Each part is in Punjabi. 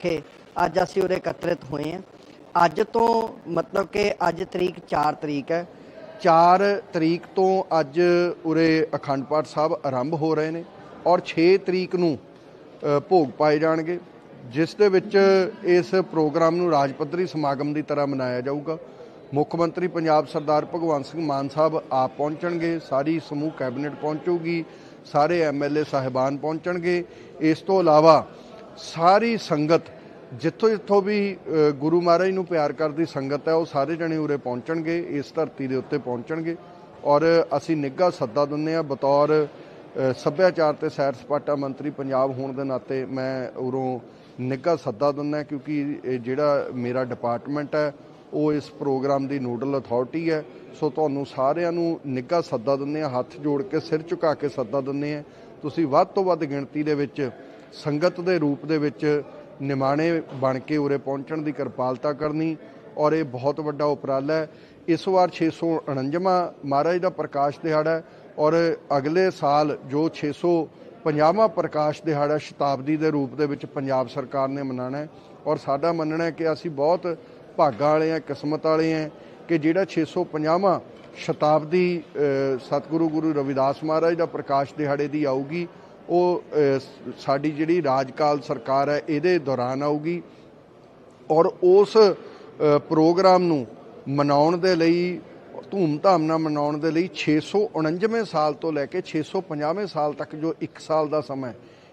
ਕਿ ਅੱਜ ਅਸੀਂ ਉਰੇ ਇਕੱਤਰਿਤ ਹੋਏ ਹਾਂ। ਅੱਜ ਤੋਂ ਮਤਲਬ ਕਿ ਅੱਜ ਤਰੀਕ 4 ਤਰੀਕ ਹੈ। 4 ਤਰੀਕ ਤੋਂ ਅੱਜ ਉਰੇ ਅਖੰਡ ਪਾਠ ਸਾਹਿਬ ਆਰੰਭ ਹੋ ਰਹੇ ਨੇ ਔਰ 6 ਤਰੀਕ ਨੂੰ ਭੋਗ ਪਾਏ ਜਾਣਗੇ, ਜਿਸ ਦੇ ਵਿੱਚ ਇਸ ਪ੍ਰੋਗਰਾਮ ਨੂੰ ਰਾਜ ਪੱਧਰੀ ਸਮਾਗਮ ਦੀ ਤਰ੍ਹਾਂ ਮਨਾਇਆ ਜਾਊਗਾ। ਮੁੱਖ ਮੰਤਰੀ ਪੰਜਾਬ ਸਰਦਾਰ ਭਗਵੰਤ ਸਿੰਘ ਮਾਨ ਸਾਹਿਬ ਆਪ ਪਹੁੰਚਣਗੇ, ਸਾਰੀ ਸਮੂਹ ਕੈਬਨਿਟ ਪਹੁੰਚੂਗੀ, ਸਾਰੇ ਐਮਐਲਏ ਸਾਹਿਬਾਨ ਪਹੁੰਚਣਗੇ। ਇਸ ਤੋਂ ਇਲਾਵਾ ਸਾਰੀ ਸੰਗਤ, ਜਿੱਥੋਂ ਜਿੱਥੋਂ ਵੀ ਗੁਰੂ ਮਹਾਰਾਜ ਨੂੰ ਪਿਆਰ ਕਰਦੀ ਸੰਗਤ ਹੈ, ਉਹ ਸਾਰੇ ਜਣੇ ਉਰੇ ਪਹੁੰਚਣਗੇ, ਇਸ ਧਰਤੀ ਦੇ ਉੱਤੇ ਪਹੁੰਚਣਗੇ। ਔਰ ਅਸੀਂ ਨਿੱਘਾ ਸੱਦਾ ਦਿੰਦੇ ਆ ਬਤੌਰ ਸੱਭਿਆਚਾਰ ਤੇ ਸੈਰ ਸਪਾਟਾ ਮੰਤਰੀ ਪੰਜਾਬ ਹੋਣ ਦੇ ਨਾਤੇ ਮੈਂ ਉਰੋਂ ਨਿੱਘਾ ਸੱਦਾ ਦਿੰਦਾ ਕਿਉਂਕਿ ਜਿਹੜਾ ਮੇਰਾ ਡਿਪਾਰਟਮੈਂਟ ਹੈ, ਉਹ ਇਸ ਪ੍ਰੋਗਰਾਮ ਦੀ ਨੋਡਲ ਅਥਾਰਟੀ ਹੈ। ਸੋ ਤੁਹਾਨੂੰ ਸਾਰਿਆਂ ਨੂੰ ਨਿੱਘਾ ਸੱਦਾ ਦਿੰਦੇ ਆ ਹੱਥ ਜੋੜ ਕੇ, ਸਿਰ ਝੁਕਾ ਕੇ ਸੱਦਾ ਦਿੰਦੇ ਆ ਤੁਸੀਂ ਵੱਧ ਤੋਂ ਵੱਧ ਗਿਣਤੀ ਦੇ ਵਿੱਚ ਸੰਗਤ ਦੇ ਰੂਪ ਦੇ ਵਿੱਚ ਨਿਮਾਣੇ ਬਣ ਕੇ ਉਰੇ ਪਹੁੰਚਣ ਦੀ ਕਿਰਪਾਲਤਾ ਕਰਨੀ ਔਰ ਇਹ ਬਹੁਤ ਵੱਡਾ ਉਪਰਾਲਾ ਹੈ। ਇਸ ਵਾਰ 649ਵਾਂ ਮਹਾਰਾਜ ਦਾ ਪ੍ਰਕਾਸ਼ ਦਿਹਾੜਾ ਹੈ ਔਰ ਅਗਲੇ ਸਾਲ ਜੋ 650ਵਾਂ ਪ੍ਰਕਾਸ਼ ਦਿਹਾੜਾ ਸ਼ਤਾਬਦੀ ਦੇ ਰੂਪ ਦੇ ਵਿੱਚ ਪੰਜਾਬ ਸਰਕਾਰ ਨੇ ਮਨਾਉਣਾ ਹੈ ਔਰ ਸਾਡਾ ਮੰਨਣਾ ਹੈ ਕਿ ਅਸੀਂ ਬਹੁਤ ਭਾਗਾਂ ਵਾਲੇ ਹਾਂ, ਕਿਸਮਤ ਵਾਲੇ ਹਾਂ ਕਿ ਜਿਹੜਾ 650ਵਾਂ ਸ਼ਤਾਬਦੀ ਸਤਿਗੁਰੂ ਗੁਰੂ ਰਵਿਦਾਸ ਮਹਾਰਾਜ ਦਾ ਪ੍ਰਕਾਸ਼ ਦਿਹਾੜੇ ਦੀ ਆਊਗੀ ਉਹ ਸਾਡੀ ਜਿਹੜੀ ਰਾਜਕਾਲ ਸਰਕਾਰ ਹੈ, ਇਹਦੇ ਦੌਰਾਨ ਆਊਗੀ ਔਰ ਉਸ ਪ੍ਰੋਗਰਾਮ ਨੂੰ ਮਨਾਉਣ ਦੇ ਲਈ, ਧੂਮ-ਧਾਮ ਨਾਲ ਮਨਾਉਣ ਦੇ ਲਈ 649ਵੇਂ ਸਾਲ ਤੋਂ ਲੈ ਕੇ 650ਵੇਂ ਸਾਲ ਤੱਕ ਜੋ 1 ਸਾਲ ਦਾ ਸਮਾਂ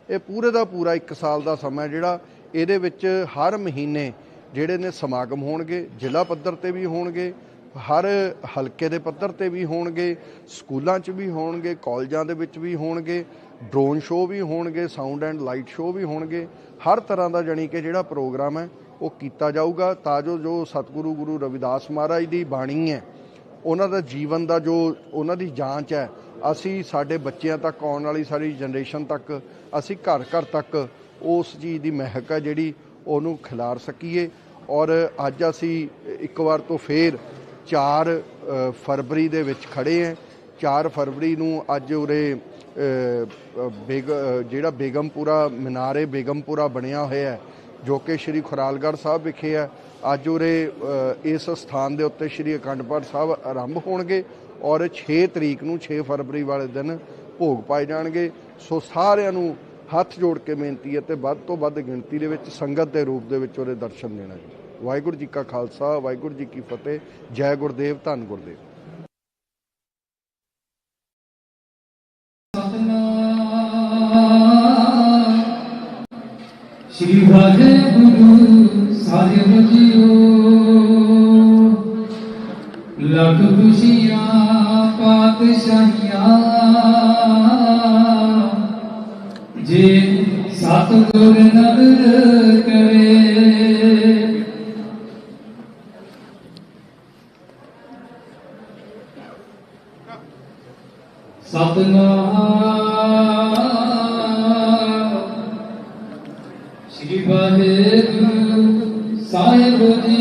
ਇਹ ਪੂਰੇ ਦਾ ਪੂਰਾ 1 ਸਾਲ ਦਾ ਸਮਾਂ ਜਿਹੜਾ ਇਹਦੇ ਵਿੱਚ ਹਰ ਮਹੀਨੇ ਜਿਹੜੇ ਨੇ ਸਮਾਗਮ ਹੋਣਗੇ, ਜ਼ਿਲ੍ਹਾ ਪੱਧਰ ਤੇ ਵੀ ਹੋਣਗੇ, ਹਰ ਹਲਕੇ ਦੇ ਪੱਧਰ ਤੇ ਵੀ ਹੋਣਗੇ, ਸਕੂਲਾਂ 'ਚ ਵੀ ਹੋਣਗੇ, ਕਾਲਜਾਂ ਦੇ ਵਿੱਚ ਵੀ ਹੋਣਗੇ ਡਰੋਨ ਸ਼ੋਅ ਵੀ ਹੋਣਗੇ ਸਾਊਂਡ ਐਂਡ ਲਾਈਟ ਸ਼ੋਅ ਵੀ ਹੋਣਗੇ। ਹਰ ਤਰ੍ਹਾਂ ਦਾ ਜਾਣੀ ਕਿ ਜਿਹੜਾ ਪ੍ਰੋਗਰਾਮ ਹੈ, ਉਹ ਕੀਤਾ ਜਾਊਗਾ। ਤਾਂ ਜੋ ਜੋ ਸਤਿਗੁਰੂ ਗੁਰੂ ਰਵਿਦਾਸ ਮਹਾਰਾਜ ਦੀ ਬਾਣੀ ਹੈ, ਉਹਨਾਂ ਦਾ ਜੀਵਨ ਦਾ ਜੋ ਉਹਨਾਂ ਦੀ ਜਾਂਚ ਹੈ, ਅਸੀਂ ਸਾਡੇ ਬੱਚਿਆਂ ਤੱਕ, ਆਉਣ ਵਾਲੀ ਸਾਰੀ ਜਨਰੇਸ਼ਨ ਤੱਕ, ਅਸੀਂ ਘਰ ਘਰ ਤੱਕ ਉਸ ਚੀਜ਼ ਦੀ ਮਹਿਕ ਹੈ ਜਿਹੜੀ ਉਹਨੂੰ ਖਿਲਾਰ ਸਕੀਏ। ਔਰ ਅੱਜ ਅਸੀਂ ਇੱਕ ਵਾਰ ਤੋਂ ਫੇਰ 4 ਫਰਵਰੀ ਦੇ ਵਿੱਚ ਖੜੇ ਹਾਂ। 4 ਫਰਵਰੀ ਨੂੰ ਅੱਜ ਉਰੇ ਜਿਹੜਾ ਬੇਗਮਪੁਰਾ ਮਨਾਰੇ ਬੇਗਮਪੁਰਾ ਬਣਿਆ ਹੋਇਆ ਹੈ, ਜੋ ਕਿ ਸ਼੍ਰੀ ਖੁਰਾਲਗੜ੍ਹ ਸਾਹਿਬ ਵਿਖੇ ਹੈ, ਅੱਜ ਉਰੇ ਇਸ ਸਥਾਨ ਦੇ ਉੱਤੇ ਸ਼੍ਰੀ ਅਖੰਡ ਪਾਠ ਸਾਹਿਬ ਆਰੰਭ ਹੋਣਗੇ ਔਰ 6 ਤਰੀਕ ਨੂੰ 6 ਫਰਵਰੀ ਵਾਲੇ ਦਿਨ ਭੋਗ ਪਾਏ ਜਾਣਗੇ। ਸੋ ਸਾਰਿਆਂ ਨੂੰ ਹੱਥ ਜੋੜ ਕੇ ਬੇਨਤੀ ਹੈ ਤੇ ਵੱਧ ਤੋਂ ਵੱਧ ਗਿਣਤੀ ਦੇ ਵਿੱਚ ਸੰਗਤ ਦੇ ਰੂਪ ਦੇ ਵਿੱਚ ਉਹਦੇ ਦਰਸ਼ਨ ਦੇਣਾ ਜੀ। ਵਾਹਿਗੁਰੂ ਜੀ ਕਾ ਖਾਲਸਾ, ਵਾਹਿਗੁਰੂ ਜੀ ਕੀ ਫਤਿਹ, ਜੈ ਗੁਰਦੇਵ, ਧੰਨ ਗੁਰਦੇਵ। ਸ੍ਰੀ ਵਾਹਿਗੁਰੂ ਸਾਹਿਬ ਜੀਓ। ਲੱਖ ਖੁਸ਼ੀਆਂ ਪਾਤਸ਼ਾਹੀਆਂ। ਜੇ ਸਤਿਗੁਰ ਨਦਰ ਕਰੇ। ਸਤਨਾਮ ਵਾਹਿਗੁਰੂ ਸਾਹਿਬ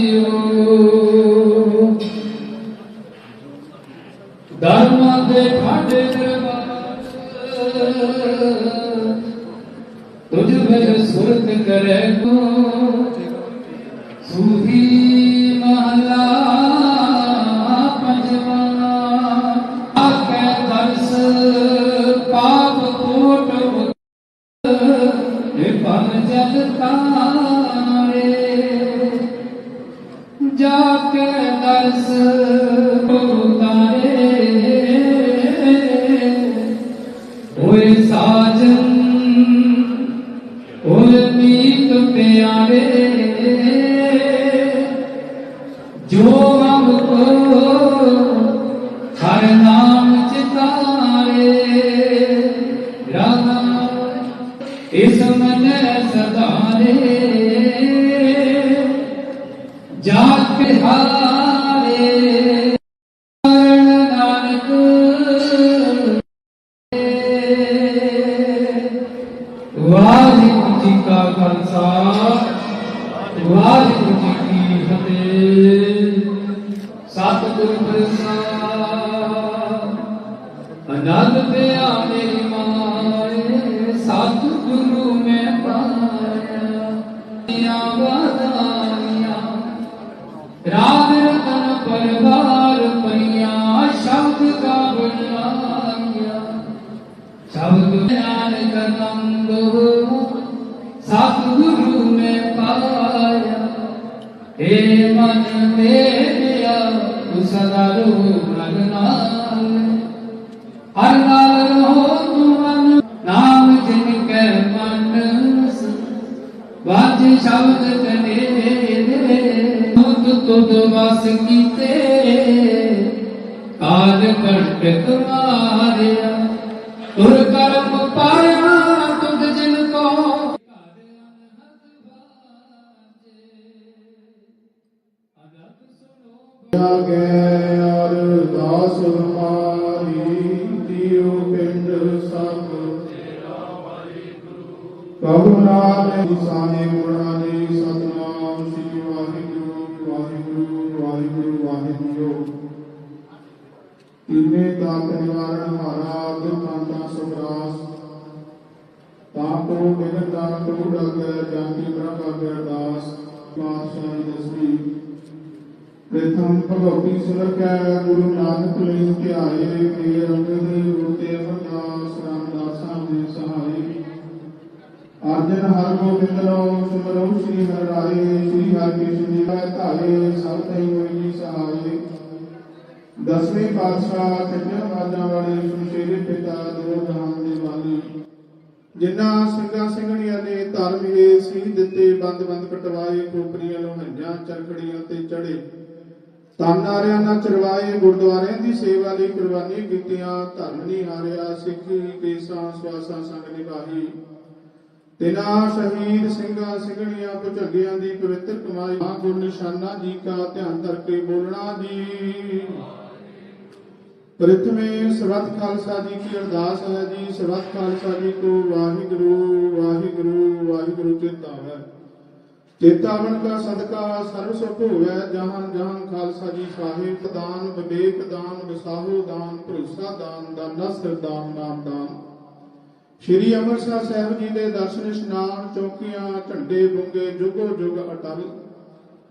ਸ਼ਬਦ ਕਾ ਬੁਲਾਈਆਂ ਸ਼ਬਦ ਗਿਆਨ ਕਰੰਦ ਸਤਿਗੁਰੂ ਨੇ ਪਾਇਆ ਏ ਮਨ ਕਾਲ ਮਾਰਿਆ ਤੁਰ ਕਰਮ ਪਾਇਆ ਤੁਧ ਜਿਨ ਕੋ ਆਗੇ ਅਰਦਾਸ ਹਮਾਰੀ ਦਿਓ ਪਿੰਡ ਸਭ ਕਬੂ ਨਾਮ ਸਾਨੇ ਮੁਰਨਾ ਜੀ ਸਤਨਾਮ। ਸ੍ਰੀ ਵਾਹਿਗੁਰੂ ਵਾਹਿਗੁਰੂ ਵਾਹਿਗੁਰੂ ਵਾਹਿਗੁਰੂ। ਤਿਨੇ ਤਾਪ ਨਿਵਾਰਨ ਹਾਰਾ ਦੁਖਾਂਤਾ ਸੁਗਰਾਸ ਤਾਪੋ ਬਿਨ ਤਾਪੋ ਡਗੈ ਜਾਂਤੀ ਬ੍ਰਹਮ ਅਰਦਾਸ, ਪਾਤਸ਼ਾਹੀ ਦਸਵੀ ਪ੍ਰਥਮ ਭਗਵਤੀ ਸੁਰਕੈ ਗੁਰੂ ਨਾਨਕ ਲਈ ਧਿਆਏ ਫੇਰ ਅੰਗਦ ਗੁਰਤੇ ਅਮਰਦਾਸ ਰਾਮਦਾਸਾਂ ਦੇ ਸਹਾਈ। ਅਰਜਨ ਹਰ ਗੋਬਿੰਦ ਰੋ ਸਿਮਰੋ ਸ੍ਰੀ ਹਰਿ ਰਾਏ, ਸ੍ਰੀ ਹਰਿ ਕ੍ਰਿਸ਼ਨ ਜੀ ਕਾ ਧਾਰੇ ਸਭ ਤੈ ਹੋਈ ਜੀ ਸਹਾਈ। ਦਸਵੇਂ ਪਾਤਸ਼ਾਹ ਸੱਜਣ ਬਾਜਾਂ ਵਾਲੇ ਸੁਸ਼ੇਰੇ ਪਿਤਾ ਦੋ ਦੇ ਵਾਲੀ, ਜਿਨ੍ਹਾਂ ਸਿੰਘਾਂ ਸਿੰਘਣੀਆਂ ਨੇ ਧਰਮ ਇਹ ਸੀ ਦਿੱਤੇ, ਬੰਦ ਬੰਦ ਕਟਵਾਏ, ਖੋਪਰੀਆਂ ਲੋਹੰਜਾਂ ਚਰਖੜੀਆਂ ਤੇ ਚੜੇ। ਤਾਨਾਰਿਆਂ ਨਾਲ ਚਰਵਾਏ, ਗੁਰਦੁਆਰਿਆਂ ਦੀ ਸੇਵਾ ਲਈ ਕੁਰਬਾਨੀ ਕੀਤੀਆਂ ਧਰਮ ਨਹੀਂ ਹਾਰਿਆ, ਸਿੱਖੀ ਕੇਸਾਂ, ਸਵਾਸਾਂ ਸੰਗ ਨਿਭਾਈ। ਤਿਨਾ ਸ਼ਹੀਦ ਸਿੰਘਾਂ ਸਿੰਘਣੀਆਂ, ਭੁਜੰਗਿਆਂ ਦੀ ਪਵਿੱਤਰ ਕਮਾਈ ਆ ਗੁਰ ਨਿਸ਼ਾਨਾ ਜੀ ਕਾ ਧਿਆਨ ਧਰ ਕੇ ਬੋਲਣਾ ਜੀ। ਪ੍ਰਥਮੇ ਸਰਬੱਤ ਖਾਲਸਾ ਜੀ ਕੀ ਅਰਦਾਸ ਹੈ ਜੀ, ਸਰਬੱਤ ਖਾਲਸਾ ਜੀ ਕੋ ਵਾਹਿਗੁਰੂ ਵਾਹਿਗੁਰੂ ਵਾਹਿਗੁਰੂ ਚੇਤਾਵੈ ਚੇਤਾਵਨ ਕਾ ਸਦਕਾ, ਸਰਬ ਸੁਖ ਹੋਵੇ ਜਹਾਂ ਜਹਾਂ ਖਾਲਸਾ ਜੀ ਸਾਹਿਬ ਦਾਨ ਵਿਵੇਕ ਦਾਨ ਵਿਸਾਹੂ ਦਾਨ, ਭਰੋਸਾ ਦਾਨ, ਦਾਨਾ ਸਰਦਾਨ ਨਾਮ ਦਾਨ। ਸ਼੍ਰੀ ਅੰਮ੍ਰਿਤਸਰ ਸਾਹਿਬ ਜੀ ਦੇ ਦਰਸ਼ਨ, ਇਸ਼ਨਾਨ, ਚੌਕੀਆਂ, ਝੰਡੇ, ਬੁੰਗੇ, ਜੁਗੋ ਜੁਗ ਅਟਲ।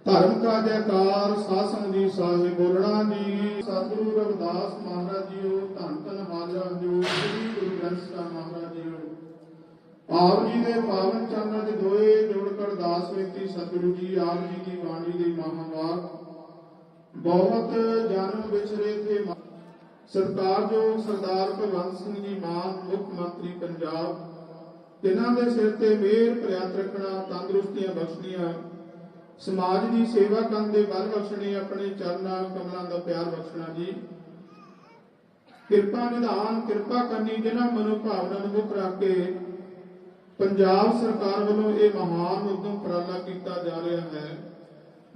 ਧਰਮ ਕਾ ਜੈਕਾਰ ਸਾਸੰਗ ਜੀ ਸਾਹਿਬ ਬੋਲਣਾ ਜੀ। ਸਤਿਗੁਰੂ ਰਵਿਦਾਸ ਮਹਾਰਾਜ ਜੀਓ, ਧੰਨ ਧੰਨ ਹਾਜ਼ਰਾ ਜੋ ਸ੍ਰੀ ਗੁਰੂ ਗ੍ਰੰਥ ਸਾਹਿਬ ਮਹਾਰਾਜ ਜੀਓ। ਆਪ ਜੀ ਦੇ ਪਾਵਨ ਚਰਨਾਂ ਦੇ ਦੋਏ ਜੋੜ ਕਰ ਦਾਸ ਬੇਨਤੀ ਸਤਿਗੁਰੂ ਜੀ, ਆਪ ਜੀ ਦੀ ਬਾਣੀ ਦੇ ਮਹਾਵਾਕ। ਬਹੁਤ ਜਨਮ ਵਿਚਰੇ ਥੇ ਮਾ- ਸਰਕਾਰਯੋਗ ਸਰਦਾਰ ਭਗਵੰਤ ਸਿੰਘ ਜੀ ਮਾਨ, ਮੁੱਖ ਮੰਤਰੀ ਪੰਜਾਬ, ਤਿਨਾਂ ਦੇ ਸਿਰ ਤੇ ਮੇਰ ਪ੍ਰਿਆਤ ਰੱਖਣਾ, ਤੰਦਰੁਸਤੀਆਂ ਬਖਸ਼ਣੀਆਂ ਸਮਾਜ ਦੀ ਸੇਵਾ ਕਰਨ ਦੇ ਬਲ ਬਖਸ਼ਣੇ, ਆਪਣੇ ਚਰਨਾਂ ਕਮਲਾਂ ਦਾ ਪਿਆਰ ਬਖਸ਼ਣਾ ਜੀ। ਕਿਰਪਾ ਨਿਧਾਨ, ਕਿਰਪਾ ਕਰਨੀ, ਜਿਨ੍ਹਾਂ ਮਨੋ ਭਾਵਨਾ ਨੂੰ ਮੁੱਖ ਰੱਖ ਕੇ ਪੰਜਾਬ ਸਰਕਾਰ ਵੱਲੋਂ ਇਹ ਮਹਾਨ ਉਦਮ ਉਪਰਾਲਾ ਕੀਤਾ ਜਾ ਰਿਹਾ ਹੈ।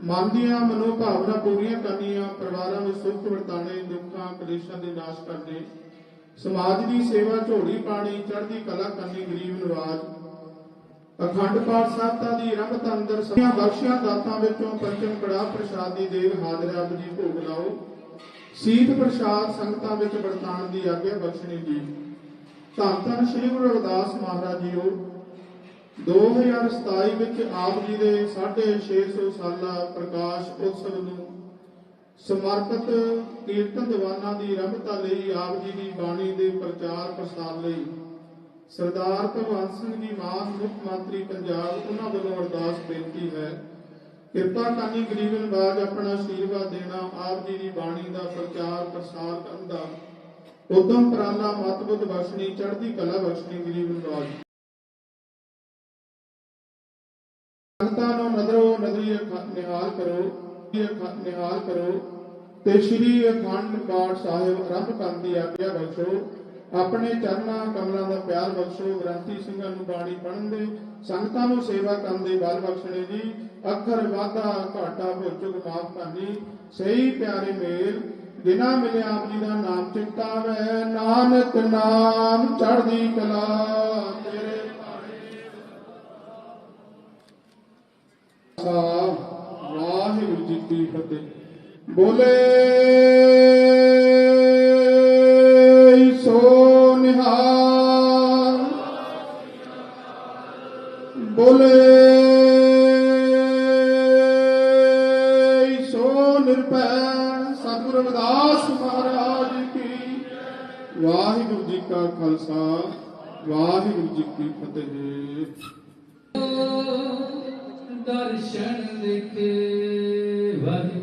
ਮਨ ਦੀਆਂ ਮਨੋ ਭਾਵਨਾ ਪੂਰੀਆਂ ਕਰਨੀਆਂ, ਪਰਿਵਾਰਾਂ ਵਿੱਚ ਸੁੱਖ ਵਰਤਾਣੇ ਦੁੱਖਾਂ, ਕਲੇਸ਼ਾਂ ਦੇ ਨਾਸ਼ ਕਰਨੇ, ਸਮਾਜ ਦੀ ਸੇਵਾ, ਝੋਲੀ ਪਾਣੀ, ਚੜ੍ਹਦੀ ਕਲਾ ਕਰਨੀ, ਗਰੀਬ ਨਵਾਜ ਅਖੰਡ ਪਾਠ ਸਾਹਿਬਤਾ ਦੀ ਰੰਗਤ ਅੰਦਰ ਸਾਰੀਆਂ ਬਖਸ਼ੀਆਂ ਦਾਤਾਂ ਵਿੱਚੋਂ ਪੰਚਮ ਕੜਾ ਪ੍ਰਸ਼ਾਦ ਦੀ ਦੇਗ ਹਾਜ਼ਰ ਆਪ ਜੀ ਭੋਗ ਲਾਓ। ਸੀਤ ਪ੍ਰਸ਼ਾਦ ਸੰਗਤਾਂ ਵਿੱਚ ਵਰਤਾਉਣ ਦੀ ਆਗਿਆ ਬਖਸ਼ਣੀ ਜੀ। ਧੰਨ ਧੰਨ ਸ੍ਰੀ ਗੁਰੂ ਰਵਿਦਾਸ ਮਹਾਰਾਜ ਜੀਓ। 2027 ਵਿੱਚ ਆਪ ਜੀ ਦੇ 650 ਸਾਲਾ ਪ੍ਰਕਾਸ਼ ਉਤਸਵ ਨੂੰ ਸਮਰਪਿਤ ਕੀਰਤਨ ਦੀਵਾਨਾਂ ਦੀ ਰਮਤਾ ਲਈ ਆਪ ਜੀ ਦੀ ਬਾਣੀ ਦੇ ਪ੍ਰਚਾਰ ਪ੍ਰਸਾਰ ਲਈ ਸਰਦਾਰ ਭਗਵੰਤ ਸਿੰਘ ਜੀ ਮਾਨ, ਮੁੱਖ ਮੰਤਰੀ ਪੰਜਾਬ, ਉਹਨਾਂ ਵੱਲੋਂ ਅਰਦਾਸ ਬੇਨਤੀ ਹੈ, ਕਿਰਪਾ ਕਰਨੀ ਗਰੀਬ ਨਵਾਜ ਆਪਣਾ ਆਸ਼ੀਰਵਾਦ ਦੇਣਾ, ਆਪ ਜੀ ਦੀ ਬਾਣੀ ਦਾ ਪ੍ਰਚਾਰ, ਪ੍ਰਸਾਰ ਕਰਨ ਦਾ। ਉਦਮ ਪ੍ਰਾਲਾ ਮਤਬੁੱਧ ਬਖਸ਼ਣੀ ਚੜ੍ਹਦੀ ਕਲਾ ਬਖਸ਼ਣੀ ਗਰੀਬ ਨਵਾਜ ਸੰਗਤਾਂ ਨੂੰ ਨਜ਼ਰੋ ਨਜ਼ਰੀ ਨਿਹਾਲ ਕਰੋ ਨਿਹਾਲ ਕਰੋ ਤੇ ਸ੍ਰੀ ਅਖੰਡ ਪਾਠ ਸਾਹਿਬ ਆਰੰਭ ਕਰਨ ਦੀ ਆਗਿਆ ਬਖਸ਼ੋ। ਆਪਣੇ ਚਰਨਾਂ ਕਮਲਾਂ ਦਾ ਪਿਆਰ ਬਖਸ਼ੋ, ਗ੍ਰੰਥੀ ਸਿੰਘਾਂ ਨੂੰ ਬਾਣੀ ਪੜ੍ਹਨ ਦੇ, ਸੰਗਤਾਂ ਨੂੰ ਸੇਵਾ ਕਰਨ ਦੇ ਬਲ ਬਖਸ਼ਣੇ ਜੀ। ਅੱਖਰ ਵਾਧਾ ਘਾਟਾ ਭੁੱਲ ਮਾਫ ਕਰਨੀ। ਸਹੀ ਪਿਆਰੇ ਮੇਲ, ਬਿਨਾ ਮਿਲੇ ਆਪ ਜੀ ਦਾ ਨਾਮ ਚਿੰਤਾਵੈ ਨਾਨਕ ਨਾਮ ਚੜ੍ਹਦੀ ਕਲਾ ਤੇਰੇ ਸਾਹਿਬ ਵਾਹਿਗੁਰੂ ਜੀ ਕੀ ਫਤਿਹ। ਬੋਲੇ ਬੋਲੇ। ਸੋ ਨਿਰਭੈ, ਸਤਿਗੁਰ ਰਵਿਦਾਸ ਮਹਾਰਾਜ ਕੀ ਵਾਹਿਗੁਰੂ ਜੀ ਕਾ ਖਾਲਸਾ, ਵਾਹਿਗੁਰੂ ਜੀ ਕੀ ਫਤਿਹ। ਦਰਸ਼ਨ ਲਿਖੇ, ਵਾਹਿਗੁਰੂ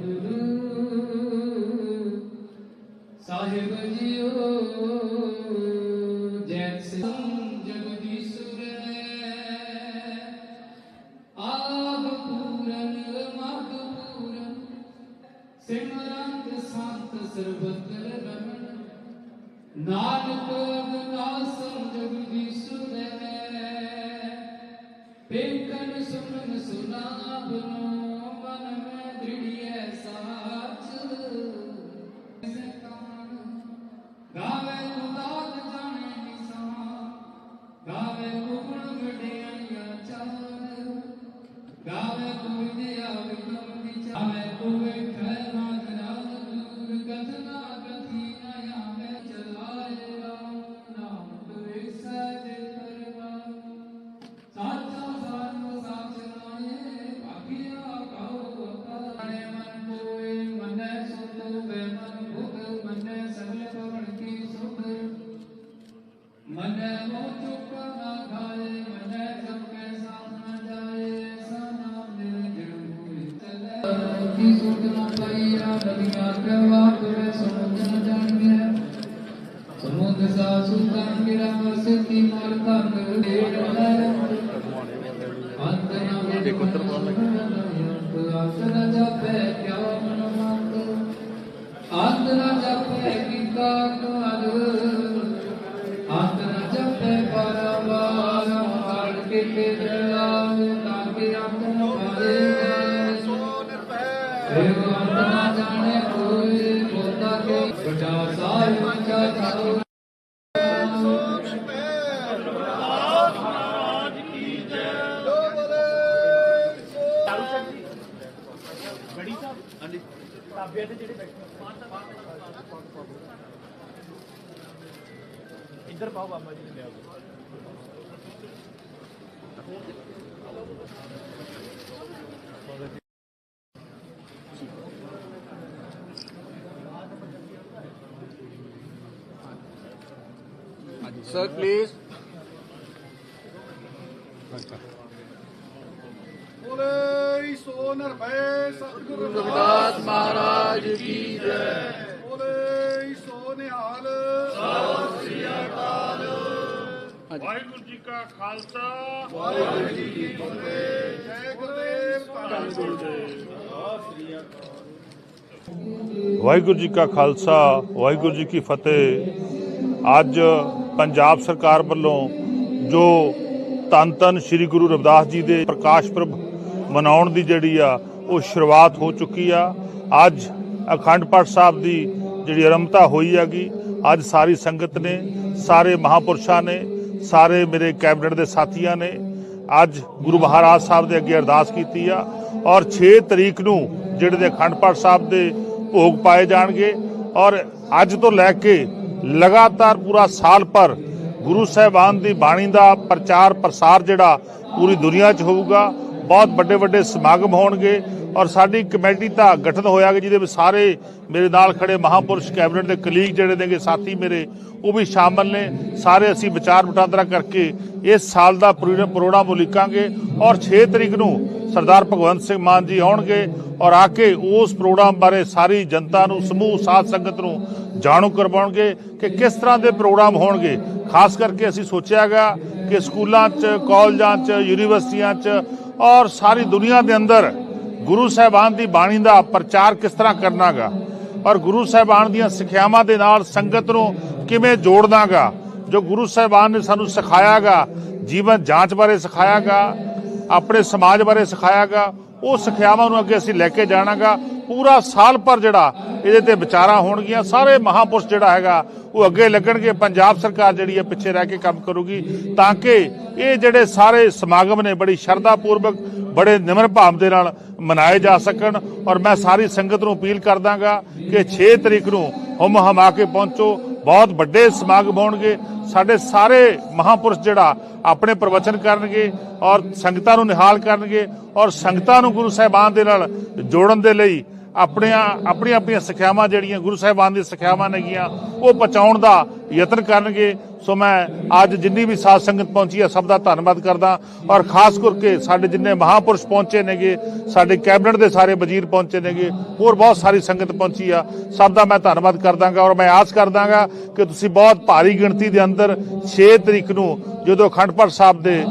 ਇੱਧਰ ਪਾਓ ਬਾਬਾ ਜੀ। ਸਰ ਪਲੀਜ਼ ਬੋਲੇ ਸੋ ਨਿਰਭੈ ਸਤਿਗੁਰੂ ਰਵਿਦਾਸ ਮਹਾਰਾਜ ਕੀ ਜੈ। ਬੋਲੇ ਸੋ ਨਿਹਾਲ। ਵਾਹਿਗੁਰੂ ਜੀ ਕਾ ਖਾਲਸਾ। ਜੈ ਗੁਰਦੇਵ ਧੰਨ ਗੁਰਦੇਵ ਵਾਹਿਗੁਰੂ ਜੀ ਕਾ ਖਾਲਸਾ ਵਾਹਿਗੁਰੂ ਜੀ ਕੀ ਫਤਿਹ। ਅੱਜ ਪੰਜਾਬ ਸਰਕਾਰ ਵੱਲੋਂ ਜੋ ਧੰਨ ਧੰਨ ਸ੍ਰੀ ਗੁਰੂ ਰਵਿਦਾਸ ਜੀ ਦੇ ਪ੍ਰਕਾਸ਼ ਪੁਰਬ ਮਨਾਉਣ ਦੀ ਜਿਹੜੀ ਆ, ਉਹ ਸ਼ੁਰੂਆਤ ਹੋ ਚੁੱਕੀ ਆ। ਅੱਜ ਅਖੰਡ ਪਾਠ ਸਾਹਿਬ ਦੀ ਜਿਹੜੀ ਆਰੰਭਤਾ ਹੋਈ ਹੈਗੀ, ਅੱਜ ਸਾਰੀ ਸੰਗਤ ਨੇ, ਸਾਰੇ ਮਹਾਪੁਰਸ਼ਾਂ ਨੇ, ਸਾਰੇ ਮੇਰੇ ਕੈਬਨਿਟ ਦੇ ਸਾਥੀਆਂ ਨੇ, ਅੱਜ ਗੁਰੂ ਮਹਾਰਾਜ ਸਾਹਿਬ ਦੇ ਅੱਗੇ ਅਰਦਾਸ ਕੀਤੀ ਆ। ਔਰ 6 ਤਰੀਕ ਨੂੰ ਜਿਹੜੇ ਦੇ ਅਖੰਡ ਪਾਠ ਸਾਹਿਬ ਦੇ ਭੋਗ ਪਾਏ ਜਾਣਗੇ। ਔਰ ਅੱਜ ਤੋਂ ਲੈ ਕੇ ਲਗਾਤਾਰ ਪੂਰਾ ਸਾਲ ਭਰ ਗੁਰੂ ਸਾਹਿਬਾਨ ਦੀ ਬਾਣੀ ਦਾ ਪ੍ਰਚਾਰ ਪ੍ਰਸਾਰ ਜਿਹੜਾ ਪੂਰੀ ਦੁਨੀਆ 'ਚ ਹੋਊਗਾ। ਬਹੁਤ ਵੱਡੇ ਵੱਡੇ ਸਮਾਗਮ ਹੋਣਗੇ ਔਰ ਸਾਡੀ ਕਮੇਟੀ ਦਾ ਗਠਨ ਹੋਇਆ ਕਿ ਜਿਹਦੇ ਵਿੱਚ ਸਾਰੇ ਮੇਰੇ ਨਾਲ ਖੜੇ ਮਹਾਪੁਰਸ਼ ਕੈਬਨਿਟ ਦੇ ਕਲੀਗ ਜਿਹੜੇ ਨੇਗੇ, ਸਾਥੀ ਮੇਰੇ, ਉਹ ਵੀ ਸ਼ਾਮਲ ਨੇ। ਸਾਰੇ ਅਸੀਂ ਵਿਚਾਰ ਵਟਾਂਦਰਾ ਕਰਕੇ ਇਸ ਸਾਲ ਦਾ ਪ੍ਰੋ- ਪ੍ਰੋਗਰਾਮ ਉਲੀਕਾਂਗੇ ਔਰ 6 ਤਰੀਕ ਨੂੰ ਸਰਦਾਰ ਭਗਵੰਤ ਸਿੰਘ ਮਾਨ ਜੀ ਆਉਣਗੇ ਔਰ ਆ ਕੇ ਉਸ ਪ੍ਰੋਗਰਾਮ ਬਾਰੇ ਸਾਰੀ ਜਨਤਾ ਨੂੰ, ਸਮੂਹ, ਸਾਧ ਸੰਗਤ ਨੂੰ ਜਾਣੂ ਕਰਵਾਉਣਗੇ ਕਿ ਕਿਸ ਤਰ੍ਹਾਂ ਦੇ ਪ੍ਰੋਗਰਾਮ ਹੋਣਗੇ। ਖਾਸ ਕਰਕੇ ਅਸੀਂ ਸੋਚਿਆਗਾ ਕਿ ਸਕੂਲਾਂ 'ਚ, ਕਾਲਜਾਂ 'ਚ, ਯੂਨੀਵਰਸਿਟੀਆਂ 'ਚ ਔਰ ਸਾਰੀ ਦੁਨੀਆ ਦੇ ਅੰਦਰ ਗੁਰੂ ਸਾਹਿਬਾਨ ਦੀ ਬਾਣੀ ਦਾ ਪ੍ਰਚਾਰ ਕਿਸ ਤਰ੍ਹਾਂ ਕਰਨਾਗਾ? ਔਰ ਗੁਰੂ ਸਾਹਿਬਾਨ ਦੀਆਂ ਸਿੱਖਿਆਵਾਂ ਦੇ ਨਾਲ ਸੰਗਤ ਨੂੰ ਕਿਵੇਂ ਜੋੜਨਾਗਾ? ਜੋ ਗੁਰੂ ਸਾਹਿਬਾਨ ਨੇ ਸਾਨੂੰ ਸਿਖਾਇਆਗਾ, ਜੀਵਨ ਜਾਂਚ ਬਾਰੇ ਸਿਖਾਇਆਗਾ, ਆਪਣੇ ਸਮਾਜ ਬਾਰੇ ਸਿਖਾਇਆਗਾ, ਉਹ ਸਿੱਖਿਆਵਾਂ ਨੂੰ ਅੱਗੇ ਅਸੀਂ ਲੈ ਕੇ ਜਾਣਾਗਾ ਪੂਰਾ ਸਾਲ ਭਰ ਜਿਹੜਾ ਇਹਦੇ ਤੇ ਵਿਚਾਰਾਂ ਹੋਣਗੀਆਂ, ਸਾਰੇ ਮਹਾਪੁਰਸ਼ ਜਿਹੜਾ ਹੈਗਾ, ਉਹ ਅੱਗੇ ਲੱਗਣਗੇ। ਪੰਜਾਬ ਸਰਕਾਰ ਜਿਹੜੀ ਹੈ ਪਿੱਛੇ ਰਹਿ ਕੇ ਕੰਮ ਕਰੂਗੀ ਤਾਂ ਕਿ ਇਹ ਜਿਹੜੇ ਸਾਰੇ ਸਮਾਗਮ ਨੇ, ਬੜੀ ਸ਼ਰਧਾ ਪੂਰਵਕ ਬੜੇ ਨਿਮਰ ਭਾਵ ਦੇ ਨਾਲ ਮਨਾਏ ਜਾ ਸਕਣ। ਔਰ ਮੈਂ ਸਾਰੀ ਸੰਗਤ ਨੂੰ ਅਪੀਲ ਕਰਦਾਗਾ ਕਿ 6 ਤਰੀਕ ਨੂੰ ਹਮ ਹਮਾ ਕੇ ਪਹੁੰਚੋ। ਬਹੁਤ ਵੱਡੇ ਸਮਾਗਮ ਹੋਣਗੇ। ਸਾਡੇ ਸਾਰੇ ਮਹਾਪੁਰਸ਼ ਜਿਹੜਾ ਆਪਣੇ ਪ੍ਰਵਚਨ ਕਰਨਗੇ ਔਰ ਸੰਗਤਾਂ ਨੂੰ ਨਿਹਾਲ ਕਰਨਗੇ ਔਰ ਸੰਗਤਾਂ ਨੂੰ ਗੁਰੂ ਸਾਹਿਬਾਨ ਦੇ ਨਾਲ ਜੋੜਨ ਦੇ ਲਈ ਆਪਣੀਆਂ ਆਪਣੀਆਂ ਆਪਣੀਆਂ ਸਿੱਖਿਆਵਾਂ ਜਿਹੜੀਆਂ ਗੁਰੂ ਸਾਹਿਬਾਨ ਦੀਆਂ ਸਿੱਖਿਆਵਾਂ ਨੇਗੀਆਂ, ਉਹ ਪਹੁੰਚਾਉਣ ਦਾ ਯਤਨ ਕਰਨਗੇ। ਸੋ ਮੈਂ ਅੱਜ ਜਿੰਨੀ ਵੀ ਸਾਧ ਸੰਗਤ ਪਹੁੰਚੀ ਹੈ, ਸਭ ਦਾ ਧੰਨਵਾਦ ਕਰਦਾ। ਔਰ ਖਾਸ ਕਰਕੇ ਸਾਡੇ ਜਿੰਨੇ ਮਹਾਪੁਰਸ਼ ਪਹੁੰਚੇ ਨੇਗੇ, ਸਾਡੇ ਕੈਬਨਿਟ ਦੇ ਸਾਰੇ ਵਜ਼ੀਰ ਪਹੁੰਚੇ ਨੇਗੇ, ਹੋਰ ਬਹੁਤ ਸਾਰੀ ਸੰਗਤ ਪਹੁੰਚੀ ਆ। ਸਭ ਦਾ ਮੈਂ ਧੰਨਵਾਦ ਕਰਦਾਗਾ ਔਰ ਮੈਂ ਆਸ ਕਰਦਾਗਾ ਕਿ ਤੁਸੀਂ ਬਹੁਤ ਭਾਰੀ ਗਿਣਤੀ ਦੇ ਅੰਦਰ 6 ਤਰੀਕ ਨੂੰ ਜਦੋਂ ਅਖੰਡ ਪਾਠ ਸਾਹਿਬ ਦੇ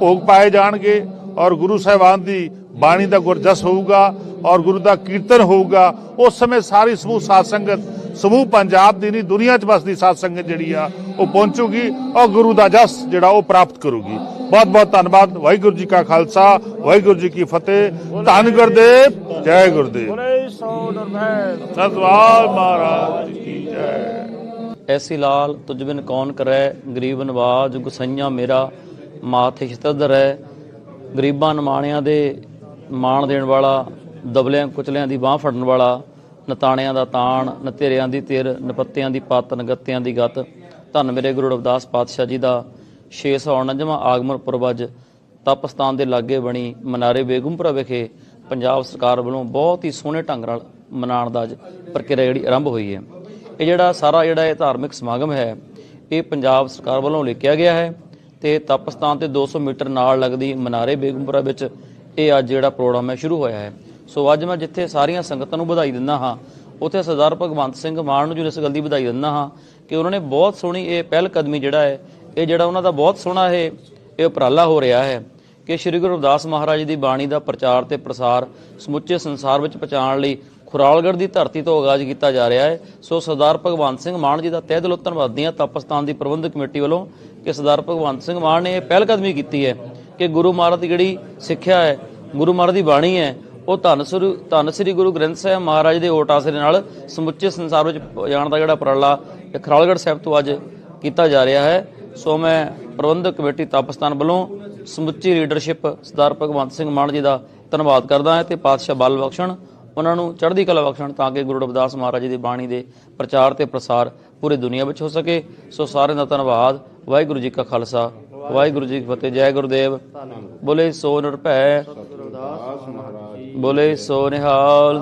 ਭੋਗ ਪਾਏ ਜਾਣਗੇ ਔਰ ਗੁਰੂ ਸਾਹਿਬਾਨ ਦੀ ਬਾਣੀ ਦਾ ਗੁਰਜਸ ਹੋਊਗਾ ਔਰ ਗੁਰੂ ਦਾ ਕੀਰਤਨ ਹੋਊਗਾ ਉਸ ਸਮੇਂ ਸਾਰੀ ਸਮੂਹ ਸਾਧ ਸੰਗਤ ਸਮੂਹ ਪੰਜਾਬ ਦੀ ਨਹੀਂ ਦੁਨੀਆ 'ਚ ਵਸਦੀ ਸਾਧ ਸੰਗਤ ਜਿਹੜੀ ਆ ਉਹ ਪਹੁੰਚੂਗੀ ਔਰ ਗੁਰੂ ਦਾ ਜਸ ਜਿਹੜਾ ਉਹ ਪ੍ਰਾਪਤ ਕਰੂਗੀ। ਬਹੁਤ ਬਹੁਤ ਧੰਨਵਾਦ ਵਾਹਿਗੁਰੂ ਜੀ ਕਾ ਖਾਲਸਾ ਵਾਹਿਗੁਰੂ ਜੀ ਕੀ ਫਤਿਹ ਧੰਨ ਗੁਰਦੇਵ ਜੈ ਗੁਰਦੇਵ। ਸਤਿਵਾਰ ਮਹਾਰਾਜ ਕੀ ਜੈ। ਐਸੀ ਲਾਲ ਤੁਝ ਬਿਨ ਕੌਣ ਕਰੈ ਗਰੀਬ ਨਵਾਜ ਗੁਸਈਆਂ ਮੇਰਾ ਮਾਥੇ ਛਤਦਰੈ ਗਰੀਬਾਂ ਨਿਮਾਣਿਆਂ ਦੇ ਮਾਣ ਦੇਣ ਵਾਲਾ ਦਬਲਿਆਂ ਕੁਚਲਿਆਂ ਦੀ ਬਾਹ ਫੜਨ ਵਾਲਾ ਨਤਾਣਿਆਂ ਦਾ ਤਾਣ ਨਤੇਰਿਆਂ ਦੀ ਤਿਰ ਨਪੱਤਿਆਂ ਦੀ ਪੱਤ ਨਗੱਤਿਆਂ ਦੀ ਗੱਤ। ਧੰਨ ਮੇਰੇ ਗੁਰੂ ਰਵਿਦਾਸ ਪਾਤਸ਼ਾਹ ਜੀ ਦਾ 649ਵਾਂ ਆਗਮਨ ਪੁਰਬ ਅੱਜ ਤਪਸਤਾਨ ਦੇ ਲਾਗੇ ਬਣੀ ਮਨਾਰੇ ਬੇਗਮਪੁਰਾ ਵਿਖੇ ਪੰਜਾਬ ਸਰਕਾਰ ਵੱਲੋਂ ਬਹੁਤ ਹੀ ਸੋਹਣੇ ਢੰਗ ਨਾਲ ਮਨਾਉਣ ਦਾ ਅੱਜ ਪ੍ਰਕਿਰਿਆ ਜਿਹੜੀ ਆਰੰਭ ਹੋਈ ਹੈ। ਇਹ ਜਿਹੜਾ ਸਾਰਾ ਜਿਹੜਾ ਇਹ ਧਾਰਮਿਕ ਸਮਾਗਮ ਹੈ, ਇਹ ਪੰਜਾਬ ਸਰਕਾਰ ਵੱਲੋਂ ਲਿਖਿਆ ਗਿਆ ਹੈ ਤੇ ਤਪਸਤਾਨ ਤੇ 200 ਮੀਟਰ ਨਾਲ ਲੱਗਦੀ ਮਨਾਰੇ ਬੇਗਮਪੁਰਾ ਵਿੱਚ ਇਹ ਅੱਜ ਜਿਹੜਾ ਪ੍ਰੋਗਰਾਮ ਹੈ, ਸ਼ੁਰੂ ਹੋਇਆ ਹੈ। ਸੋ ਅੱਜ ਮੈਂ ਜਿੱਥੇ ਸਾਰੀਆਂ ਸੰਗਤਾਂ ਨੂੰ ਵਧਾਈ ਦਿੰਦਾ ਹਾਂ, ਉੱਥੇ ਸਰਦਾਰ ਭਗਵੰਤ ਸਿੰਘ ਮਾਨ ਨੂੰ ਜੋ ਇਸ ਗੱਲ ਦੀ ਵਧਾਈ ਦਿੰਦਾ ਹਾਂ ਕਿ ਉਹਨਾਂ ਨੇ ਬਹੁਤ ਸੋਹਣੀ ਇਹ ਪਹਿਲ ਕਦਮੀ ਜਿਹੜਾ ਹੈ, ਇਹ ਜਿਹੜਾ ਉਹਨਾਂ ਦਾ ਬਹੁਤ ਸੋਹਣਾ ਇਹ ਇਹ ਉਪਰਾਲਾ ਹੋ ਰਿਹਾ ਹੈ ਕਿ ਸ੍ਰੀ ਗੁਰੂ ਰਵਿਦਾਸ ਮਹਾਰਾਜ ਦੀ ਬਾਣੀ ਦਾ ਪ੍ਰਚਾਰ ਤੇ ਪ੍ਰਸਾਰ ਸਮੁੱਚੇ ਸੰਸਾਰ ਵਿੱਚ ਪਹੁੰਚਾਉਣ ਲਈ ਖੁਰਾਲਗੜ੍ਹ ਦੀ ਧਰਤੀ ਤੋਂ ਆਗਾਜ਼ ਕੀਤਾ ਜਾ ਰਿਹਾ ਹੈ। ਸੋ ਸਰਦਾਰ ਭਗਵੰਤ ਸਿੰਘ ਮਾਨ ਜੀ ਦਾ ਤਹਿ ਦਿਲੋਂ ਧੰਨਵਾਦੀ ਹਾਂ ਤਪਸਤਾਨ ਦੀ ਪ੍ਰਬੰਧਕ ਕਮੇਟੀ ਵੱਲੋਂ ਕਿ ਸਰਦਾਰ ਭਗਵੰਤ ਸਿੰਘ ਮਾਨ ਨੇ ਇਹ ਪਹਿਲ ਕਦਮੀ ਕੀਤੀ ਹੈ ਕਿ ਗੁਰੂ ਮਹਾਰਾਜ ਦੀ ਜਿਹੜੀ ਸਿੱਖਿਆ ਹੈ, ਗੁਰੂ ਮਹਾਰਾਜ ਦੀ ਬਾਣੀ ਹੈ ਉਹ ਧੰਨ ਸ੍ਰੀ ਧੰਨ ਸ੍ਰੀ ਗੁਰੂ ਗ੍ਰੰਥ ਸਾਹਿਬ ਮਹਾਰਾਜ ਦੇ ਓਟ ਆਸਰੇ ਨਾਲ ਸਮੁੱਚੇ ਸੰਸਾਰ ਵਿੱਚ ਜਾਣ ਦਾ ਜਿਹੜਾ ਉਪਰਾਲਾ ਖਰਾਲਗੜ੍ਹ ਸਾਹਿਬ ਤੋਂ ਅੱਜ ਕੀਤਾ ਜਾ ਰਿਹਾ ਹੈ। ਸੋ ਮੈਂ ਪ੍ਰਬੰਧਕ ਕਮੇਟੀ ਤਪਸਤਾਨ ਵੱਲੋਂ ਸਮੁੱਚੀ ਲੀਡਰਸ਼ਿਪ ਸਰਦਾਰ ਭਗਵੰਤ ਸਿੰਘ ਮਾਨ ਜੀ ਦਾ ਧੰਨਵਾਦ ਕਰਦਾ ਹਾਂ ਤੇ ਪਾਤਸ਼ਾਹ ਬਲ ਬਖਸ਼ਣ, ਉਹਨਾਂ ਨੂੰ ਚੜ੍ਹਦੀ ਕਲਾ ਬਖਸ਼ਣ ਤਾਂ ਕਿ ਗੁਰੂ ਰਵਿਦਾਸ ਮਹਾਰਾਜ ਜੀ ਦੀ ਬਾਣੀ ਦੇ ਪ੍ਰਚਾਰ ਤੇ ਪ੍ਰਸਾਰ ਪੂਰੀ ਦੁਨੀਆ ਵਿੱਚ ਹੋ ਸਕੇ। ਸੋ ਸਾਰਿਆਂ ਦਾ ਧੰਨਵਾਦ। ਵਾਹਿਗੁਰੂ ਜੀ ਕਾ ਖਾਲਸਾ, ਵਾਹਿਗੁਰੂ ਜੀ ਕੀ ਫਤਿਹ। ਜੈ ਗੁਰਦੇਵ। ਬੋਲੇ ਸੋ ਨਿਰਭੈ। ਬੋਲੇ ਸੋ ਨਿਹਾਲ।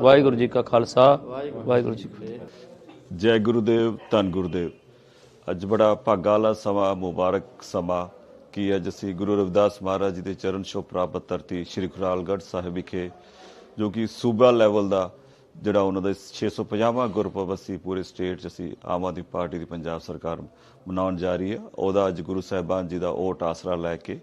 ਵਾਹਿਗੁਰੂ ਜੀ ਕਾ ਖਾਲਸਾ, ਵਾਹਿਗੁਰੂ ਜੀ ਕੀ ਫਤਿਹ। ਜੈ ਗੁਰੂਦੇਵ, ਧੰਨ ਗੁਰੂਦੇਵ। ਅੱਜ ਬੜਾ ਭਾਗਾ ਵਾਲਾ ਸਮਾਂ, ਮੁਬਾਰਕ ਸਮਾਂ ਕਿ ਅੱਜ ਅਸੀਂ ਗੁਰੂ ਰਵਿਦਾਸ ਮਹਾਰਾਜ ਜੀ ਦੇ ਚਰਨ ਛੋਹ ਪ੍ਰਾਪਤ ਧਰਤੀ ਸ੍ਰੀ ਖੁਰਾਲਗੜ੍ਹ ਸਾਹਿਬ ਵਿਖੇ, ਜੋ ਕਿ ਸੂਬਾ ਲੈਵਲ ਦਾ ਜਿਹੜਾ ਉਹਨਾਂ ਦਾ 650ਵਾਂ ਗੁਰਪੁਰਬ ਅਸੀਂ ਪੂਰੇ ਸਟੇਟ 'ਚ ਅਸੀਂ ਆਮ ਆਦਮੀ ਪਾਰਟੀ ਦੀ ਪੰਜਾਬ ਸਰਕਾਰ ਮਨਾਉਣ ਜਾ ਰਹੀ ਹੈ। ਉਹਦਾ ਅੱਜ ਗੁਰੂ ਸਾਹਿਬਾਨ ਜੀ ਦਾ ਓਟ ਆਸਰਾ ਲੈ ਕੇ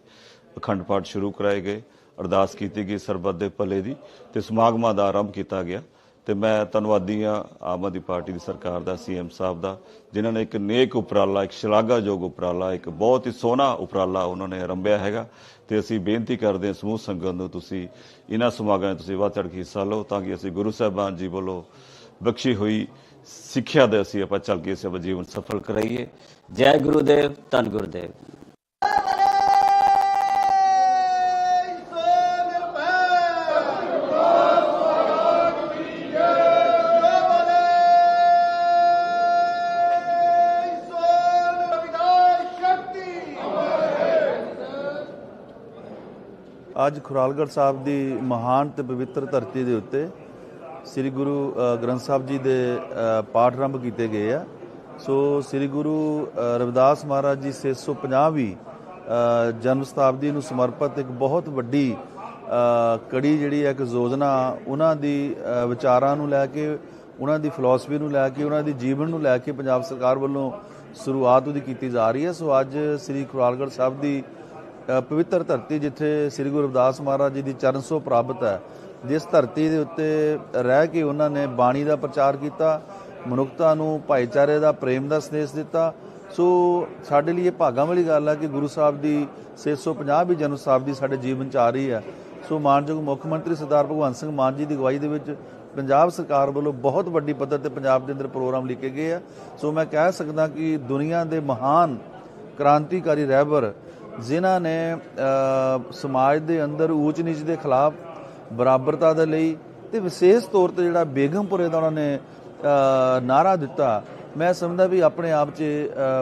ਅਖੰਡ ਪਾਠ ਸ਼ੁਰੂ ਕਰਾਏ ਗਏ। ਅਰਦਾਸ ਕੀਤੀ ਗਈ ਸਰਬੱਤ ਦੇ ਭਲੇ ਦੀ ਤੇ ਸਮਾਗਮਾਂ ਦਾ ਆਰੰਭ ਕੀਤਾ ਗਿਆ। ਤੇ ਮੈਂ ਧੰਨਵਾਦੀ ਹਾਂ ਆਮ ਆਦਮੀ ਪਾਰਟੀ ਦੀ ਸਰਕਾਰ ਦਾ ਸੀਐਮ ਸਾਹਿਬ ਦਾ, ਜਿਨ੍ਹਾਂ ਨੇ ਇੱਕ ਨੇਕ ਉਪਰਾਲਾ, ਇੱਕ ਸ਼ਲਾਘਾਯੋਗ ਉਪਰਾਲਾ, ਇੱਕ ਬਹੁਤ ਹੀ ਸੋਹਣਾ ਉਪਰਾਲਾ ਉਹਨਾਂ ਨੇ ਆਰੰਭਿਆ ਹੈਗਾ। ਤੇ ਅਸੀਂ ਬੇਨਤੀ ਕਰਦੇ ਹਾਂ ਸਮੂਹ ਸੰਗਤ ਨੂੰ, ਤੁਸੀਂ ਇਹਨਾਂ ਸਮਾਗਮਾਂ 'ਚ ਤੁਸੀਂ ਵੱਧ ਚੜ੍ਹ ਕੇ ਹਿੱਸਾ ਲਓ ਤਾਂ ਕਿ ਅਸੀਂ ਗੁਰੂ ਸਾਹਿਬਾਨ ਜੀ ਵੱਲੋਂ ਬਖਸ਼ੀ ਹੋਈ ਸਿੱਖਿਆ ਦੇ ਅਸੀਂ ਆਪਾਂ ਚੱਲ ਕੇ ਸੇਵਾ ਜੀਵਨ ਸਫਲ ਕਰਾਈਏ। ਜੈ ਗੁਰੂਦੇਵ, ਧੰਨ ਗੁਰਦੇਵ। ਅੱਜ ਖੁਰਾਲਗੜ੍ਹ ਸਾਹਿਬ ਦੀ ਮਹਾਨ ਤੇ ਪਵਿੱਤਰ ਧਰਤੀ ਦੇ ਉੱਤੇ ਸ੍ਰੀ ਗੁਰੂ ਗ੍ਰੰਥ ਸਾਹਿਬ ਜੀ ਦੇ ਪਾਠ ਆਰੰਭ ਕੀਤੇ ਗਏ ਆ। ਸੋ ਸ੍ਰੀ ਗੁਰੂ ਰਵਿਦਾਸ ਮਹਾਰਾਜ ਜੀ 650ਵੀਂ ਅ, ਜਨਮ ਸ਼ਤਾਬਦੀ ਨੂੰ ਸਮਰਪਿਤ ਇੱਕ ਬਹੁਤ ਵੱਡੀ ਕੜੀ ਜਿਹੜੀ ਹੈ ਇੱਕ ਯੋਜਨਾ ਉਹਨਾਂ ਦੀ ਵਿਚਾਰਾਂ ਨੂੰ ਲੈ ਕੇ ਉਹਨਾਂ ਦੀ ਫਿਲਾਸਫੀ ਨੂੰ ਲੈ ਕੇ ਉਹਨਾਂ ਦੀ ਜੀਵਨ ਨੂੰ ਲੈ ਕੇ ਪੰਜਾਬ ਸਰਕਾਰ ਵੱਲੋਂ ਸ਼ੁਰੂਆਤ ਉਹਦੀ ਕੀਤੀ ਜਾ ਰਹੀ ਹੈ। ਸੋ ਅੱਜ ਸ੍ਰੀ ਖੁਰਾਲਗੜ੍ਹ ਸਾਹਿਬ ਦੀ ਪਵਿੱਤਰ ਧਰਤੀ ਜਿੱਥੇ ਸ੍ਰੀ ਗੁਰੂ ਰਵਿਦਾਸ ਮਹਾਰਾਜ ਜੀ ਦੀ ਚਰਨ ਛੋਹ ਪ੍ਰਾਪਤ ਹੈ, ਜਿਸ ਧਰਤੀ ਦੇ ਉੱਤੇ ਰਹਿ ਕੇ ਉਹਨਾਂ ਨੇ ਬਾਣੀ ਦਾ ਪ੍ਰਚਾਰ ਕੀਤਾ, ਮਨੁੱਖਤਾ ਨੂੰ, ਭਾਈਚਾਰੇ ਦਾ, ਪ੍ਰੇਮ ਦਾ ਸੰਦੇਸ਼ ਦਿੱਤਾ। ਸੋ ਸਾਡੇ ਲਈ ਇਹ ਭਾਗਾਂ ਵਾਲੀ ਗੱਲ ਹੈ ਕਿ ਗੁਰੂ ਸਾਹਿਬ ਦੀ 650 ਵੀ ਜਨਮ ਸਾਹਿਬ ਦੀ ਸਾਡੇ ਜੀਵਨ ਚ ਆ ਰਹੀ ਹੈ। ਸੋ ਮਾਨਯੋਗ ਮੁੱਖ ਮੰਤਰੀ ਸਰਦਾਰ ਭਗਵੰਤ ਸਿੰਘ ਮਾਨ ਜੀ ਦੀ ਅਗਵਾਈ ਦੇ ਵਿੱਚ ਪੰਜਾਬ ਸਰਕਾਰ ਵੱਲੋਂ ਬਹੁਤ ਵੱਡੀ ਪੱਧਰ ਤੇ ਪੰਜਾਬ ਦੇ ਅੰਦਰ ਪ੍ਰੋਗਰਾਮ ਲਿਖੇ ਗਏ ਆ। ਸੋ ਮੈਂ ਕਹਿ ਸਕਦਾ ਕਿ ਦੁਨੀਆ ਦੇ ਮਹਾਨ ਕ੍ਰਾਂਤੀਕਾਰੀ ਰਹਿਬਰ ਜਿਨ੍ਹਾਂ ਨੇ ਸਮਾਜ ਦੇ ਅੰਦਰ ਊਚ ਨੀਚ ਦੇ ਖਿਲਾਫ ਬਰਾਬਰਤਾ ਦੇ ਲਈ ਤੇ ਵਿਸ਼ੇਸ਼ ਤੌਰ ਤੇ ਜਿਹੜਾ ਬੇਗਮਪੁਰੇ ਦਾ ਉਹਨਾਂ ਨੇ ਅ, ਨਾਰਾ ਦਿੱਤਾ ਮੈਂ ਸਮਝਦਾ ਵੀ ਆਪਣੇ ਆਪ 'ਚ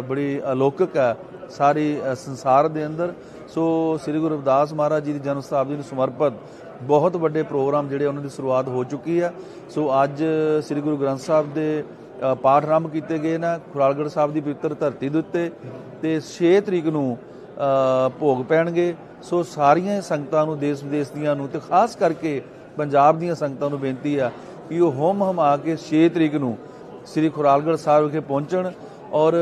ਬੜੀ ਅਲੌਕਿਕ ਹੈ ਸਾਰੀ ਸੰਸਾਰ ਦੇ ਅੰਦਰ। ਸੋ ਸ੍ਰੀ ਗੁਰੂ ਰਵਿਦਾਸ ਮਹਾਰਾਜ ਜੀ ਦੀ ਜਨਮ ਸ਼ਤਾਬਦੀ ਨੂੰ ਸਮਰਪਿਤ ਬਹੁਤ ਵੱਡੇ ਪ੍ਰੋਗਰਾਮ ਜਿਹੜੇ ਉਹਨਾਂ ਦੀ ਸ਼ੁਰੂਆਤ ਹੋ ਚੁੱਕੀ ਹੈ। ਸੋ ਅੱਜ ਸ੍ਰੀ ਗੁਰੂ ਗ੍ਰੰਥ ਸਾਹਿਬ ਦੇ ਪਾਠ ਆਰੰਭ ਕੀਤੇ ਗਏ ਨੇ। ਖੁਰਾਲਗੜ੍ਹ ਸਾਹਿਬ ਦੀ ਪਵਿੱਤਰ ਧਰਤੀ ਦੇ ਉੱਤੇ ਤੇ 6 ਤਰੀਕ ਨੂੰ ਭੋਗ ਪੈਣਗੇ। ਸੋ ਸਾਰੀਆਂ ਸੰਗਤਾਂ ਨੂੰ ਦੇਸ਼ ਵਿਦੇਸ਼ ਦੀਆਂ ਨੂੰ ਤੇ ਖਾਸ ਕਰਕੇ ਪੰਜਾਬ ਦੀਆਂ ਸੰਗਤਾਂ ਨੂੰ ਬੇਨਤੀ ਆ ਕਿ ਉਹ ਹੋਮ ਹਮਾ ਕੇ 6 ਤਰੀਕ ਨੂੰ ਸ੍ਰੀ ਖੁਰਾਲਗੜ੍ਹ ਸਾਹਿਬ ਵਿਖੇ ਪਹੁੰਚਣ ਔਰ